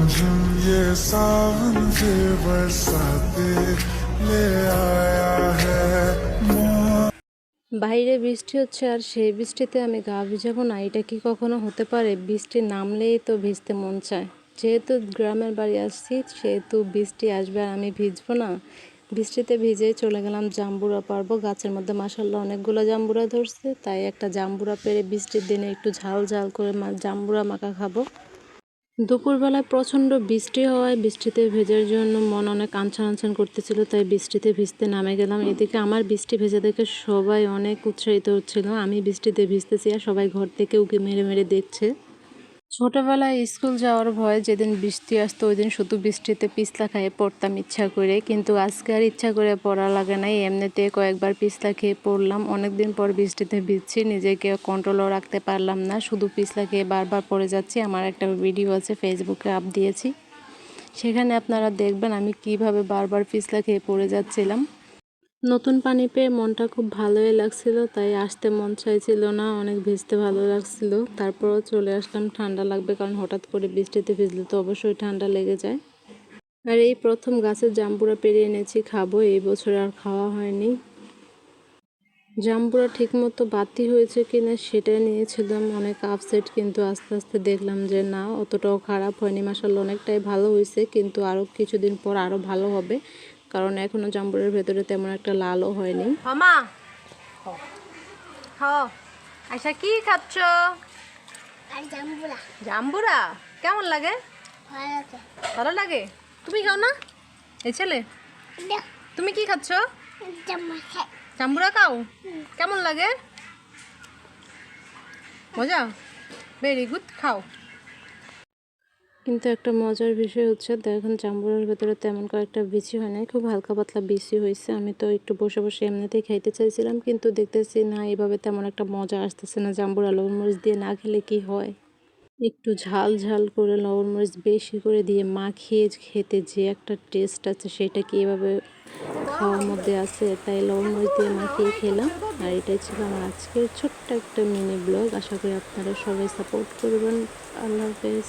रिमझिम ये सावन के बरसाते ले आया है मौसम বাইরে বৃষ্টি হচ্ছে আর সেই বৃষ্টিতে আমি গা ভিজাবো না এটা কি কখনো হতে পারে বৃষ্টি নামলেই তো ভিজতে মন চায় যেহেতু গ্রামের বাড়ি আসছি সেহেতু বৃষ্টি আসবে আর আমি ভিজবো না বৃষ্টিতে ভিজেই চলে গেলাম জাম্বুরা পারবো গাছের মধ্যে মাসাল্লাহ অনেকগুলো জাম্বুরা ধরছে তাই একটা জাম্বুরা পেরে বৃষ্টির দিনে একটু ঝাল ঝাল করে মা- জাম্বুরা মাখা খাবো দুপুরবেলায় প্রচণ্ড বৃষ্টি হওয়ায় বৃষ্টিতে ভেজার জন্য মন অনেক আনছান আনছান করতেছিল, তাই বৃষ্টিতে ভিজতে নামে গেলাম। এদিকে আমার বৃষ্টি ভেজে দেখে সবাই অনেক উৎসাহিত হচ্ছিল। আমি বৃষ্টিতে ভিজতেছি আর সবাই ঘর থেকে উকে মেরে মেরে দেখছে। ছোটবেলায় স্কুল যাওয়ার ভয় যেদিন বৃষ্টি আসতো ওই দিন শুধু বৃষ্টিতে পিছলা খেয়ে পড়তাম ইচ্ছা করে। কিন্তু আজকে আর ইচ্ছা করে পড়া লাগে নাই। এমনিতে কয়েকবার পিছলা খেয়ে পড়লাম। অনেকদিন পর বৃষ্টিতে ভিজছি, নিজেকে কন্ট্রোলও রাখতে পারলাম না। শুধু পিছলা খেয়ে বারবার পড়ে যাচ্ছি। আমার একটা ভিডিও আছে ফেসবুকে আপ দিয়েছি। সেখানে আপনারা দেখবেন আমি কীভাবে বারবার পিছলা খেয়ে পড়ে যাচ্ছিলাম। নতুন পানি পেয়ে মনটা খুব ভালোই লাগছিল, তাই আসতে মন চাইছিল না, অনেক ভিজতে ভালো লাগছিল। তারপরও চলে আসলাম, ঠান্ডা লাগবে কারণ হঠাৎ করে বৃষ্টিতে ভিজলে তো অবশ্যই ঠান্ডা লেগে যায়। আর এই প্রথম গাছের জাম্বুরা পেরে এনেছি, খাব, এই বছর আর খাওয়া হয়নি। জাম্বুরা ঠিকমতো বাতি হয়েছে কিনা সেটা নিয়েছিলাম অনেক আপসেট, কিন্তু আস্তে আস্তে দেখলাম যে না, অতটাও খারাপ হয়নি। মাসাল্লাহ অনেকটাই ভালো হয়েছে, কিন্তু আরও কিছুদিন পর আরও ভালো হবে। কারণ এখনও জাম্বুরের ভেতরে তেমন একটা লালও হয়নি। মামা হ। আচ্ছা কি খাচ্ছ? আর জাম্বুরা। জাম্বুরা? কেমন লাগে? ভালো লাগে। তুমি খাও না? এই ছেলে। তুমি কি খাচ্ছ? জাম্বুরা। খাও? কেমন লাগে? মজা? ভেরি গুড খাও। কিন্তু একটা মজার বিষয় হচ্ছে, দেখেন জাম্বুরের ভেতরে তেমন কয়েকটা বিচি হয় নাই, খুব হালকা পাতলা বিচি হয়েছে। আমি তো একটু বসে বসে এমনিতেই খাইতে চাইছিলাম, কিন্তু দেখতেছি না, এভাবে তেমন একটা মজা আসতেছে না। জাম্বুরা লবণ মরিচ দিয়ে না খেলে কি হয়? একটু ঝাল ঝাল করে লবণ মরিচ বেশি করে দিয়ে মাখিয়ে খেতে যে একটা টেস্ট আছে, সেটা কি এভাবে খাওয়ার মধ্যে আছে? তাই লবণ মরিচ দিয়ে মাখিয়ে খেলাম। আর এটাই ছিল আমার আজকের ছোট্ট একটা মিনি ব্লগ আশা করি আপনারা সবাই সাপোর্ট করবেন। আল্লাহ হাফেজ।